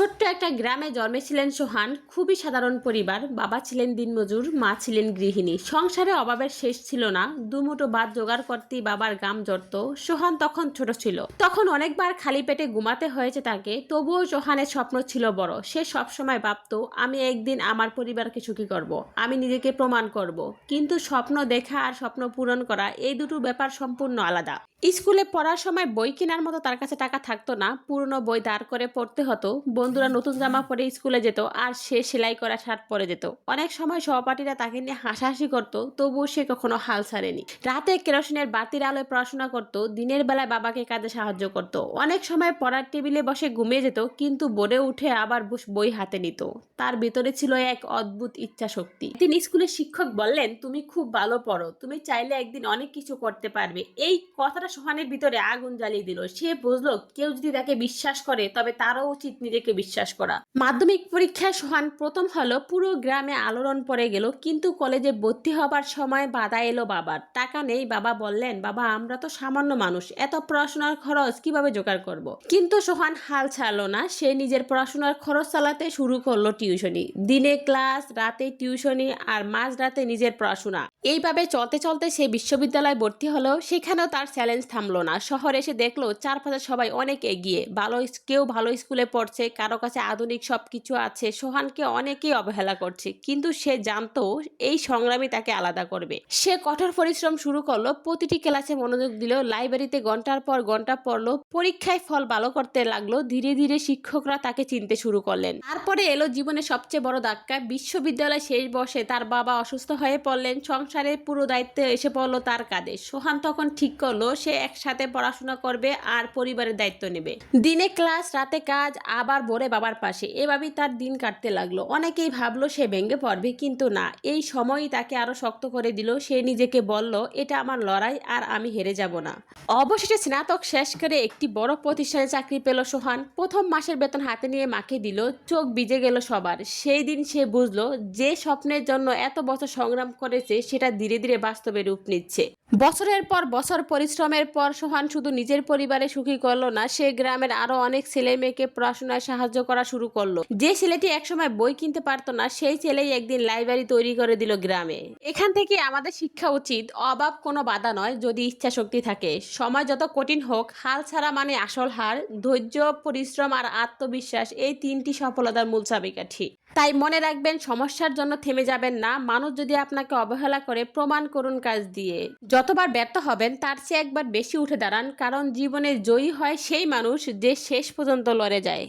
ছোট্ট একটা গ্রামে জন্মেছিলেন সোহান। খুবই সাধারণ পরিবার। বাবা ছিলেন দিনমজুর, মা ছিলেন গৃহিণী। সংসারে অভাবের শেষ ছিল না। দুমুটো ভাত জোগাড় করতেই বাবার গাম জড়ত। সোহান তখন ছোট ছিল। তখন অনেকবার খালি পেটে ঘুমাতে হয়েছে তাকে। তবুও সোহানের স্বপ্ন ছিল বড়। সে সবসময় ভাবতো, আমি একদিন আমার পরিবারকে সুখী করব। আমি নিজেকে প্রমাণ করব। কিন্তু স্বপ্ন দেখা আর স্বপ্ন পূরণ করা এই দুটো ব্যাপার সম্পূর্ণ আলাদা। স্কুলে পড়ার সময় বই কেনার মতো তার কাছে টাকা থাকতো না। পুরনো বই দাঁড় করে পড়তে হতো। বন্ধুরা নতুন জামা পরে স্কুলে যেত আর সে সেলাই করা শার্ট পরে যেত। অনেক সময় সহপাঠীরা তাকে নিয়ে হাসাহাসি করত, তবুও সে কখনো হাল ছাড়েনি। রাতে কেরোসিনের বাতির আলোয় পড়াশোনা করত, দিনের বেলায় বাবাকে কাজে সাহায্য করত। অনেক সময় পড়ার টেবিলে বসে ঘুমিয়ে যেত, কিন্তু বোর্ডে উঠে আবার বই হাতে নিত। তার ভিতরে ছিল এক অদ্ভুত ইচ্ছা শক্তি তিনি স্কুলের শিক্ষক বললেন, তুমি খুব ভালো পড়ো, তুমি চাইলে একদিন অনেক কিছু করতে পারবে। এই কথাটা সোহানের ভিতরে আগুন জ্বালিয়ে দিল। সে বুঝলো, কেউ যদি তাকে বিশ্বাস করে, তবে তারও উচিত নিজেকে বিশ্বাস করা। মাধ্যমিক পরীক্ষায় সোহান প্রথম হলো পুরো গ্রামে আলোড়ন পড়ে গেল, কিন্তু কলেজে ভর্তি হবার সময় বাধা এলো বাবার। টাকা নেই, বাবা বললেন, বাবা, আমরা তো সামান্য মানুষ, এত পড়াশোনার খরচ কীভাবে জোগাড় করব। কিন্তু সোহান হাল ছাড়লো না, সে নিজের পড়াশোনার খরচ চালাতে শুরু করল টিউশনি। দিনে ক্লাস, রাতে টিউশনি আর মাঝ রাতে নিজের পড়াশোনা। এইভাবে চলতে চলতে সে বিশ্ববিদ্যালয়ে ভর্তি হলো সেখানেও তার চ্যালেঞ্জ থামলো না। শহরে এসে দেখল, চারপাশে সবাই অনেক এগিয়ে, ভালো কেউ ভালো স্কুলে পড়ছে কারও কাছে আধুনিক সব কিছু আছে, সোহানকে অনেকেই অবহেলা করছে, কিন্তু সে জানতো এই সংগ্রামই তাকে আলাদা করবে। সে কঠোর পরিশ্রম শুরু করল, প্রতিটি ক্লাসে মনোযোগ দিল, লাইব্রেরিতে ঘণ্টার পর ঘণ্টা পড়ল, পরীক্ষায় ফল ভালো করতে লাগল, ধীরে ধীরে শিক্ষকরা তাকে চিনতে শুরু করলেন। তারপরে এলো জীবনে সবচেয়ে বড় ধাক্কা, বিশ্ববিদ্যালয় শেষ বর্ষে তার বাবা অসুস্থ হয়ে পড়লেন, সংসারের পুরো দায়িত্ব এসে পড়ল তার কাঁধে। সোহান তখন ঠিক করল, সে একসাথে পড়াশোনা করবে আর পরিবারের দায়িত্ব নেবে। দিনে ক্লাস, রাতে কাজ, আবার ভোরে বাবার পাশে। এভাবেই তার দিন কাটতে লাগল। অনেকেই ভাবলো, সে ভেঙে পড়বে। কিন্তু না, এই সময়ই তাকে আরও শক্ত করে দিল। সে নিজেকে বলল, এটা আমার লড়াই আর আমি হেরে যাব না। অবশেষে স্নাতক শেষ করে একটি বড় প্রতিষ্ঠানে চাকরি পেল সোহান। প্রথম মাসের বেতন হাতে নিয়ে মাকে দিল, চোখ ভিজে গেল সবার। সেই দিন সে বুঝলো, যে স্বপ্নের জন্য এত বছর সংগ্রাম করেছে, সেটা ধীরে ধীরে বাস্তবে রূপ নিচ্ছে। বছরের পর বছর পরিশ্রমের পর সোহান শুধু নিজের পরিবারে সুখী করল না, সে গ্রামের আরও অনেক ছেলে মেয়েকে পড়াশোনায় সাহায্য করা শুরু করল। যে ছেলেটি একসময় বই কিনতে পারতো না, সেই ছেলেই একদিন লাইব্রেরি তৈরি করে দিল গ্রামে। এখান থেকে আমাদের শিক্ষা উচিত, অভাব কোনো বাধা নয়, যদি ইচ্ছা শক্তি থাকে। সময় যত কঠিন হোক, হাল ছাড়া মানে আসল হার ধৈর্য, পরিশ্রম আর আত্মবিশ্বাস, এই তিনটি সফলতার মূল চাবিকাঠি। তাই মনে রাখবেন, সমস্যার জন্য থেমে যাবেন না। মানুষ যদি আপনাকে অবহেলা করে, প্রমাণ করুন কাজ দিয়ে। যতবার ব্যর্থ হবেন, তার চেয়ে একবার বেশি উঠে দাঁড়ান, কারণ জীবনে জয়ী হয় সেই মানুষ যে শেষ পর্যন্ত লড়ে যায়।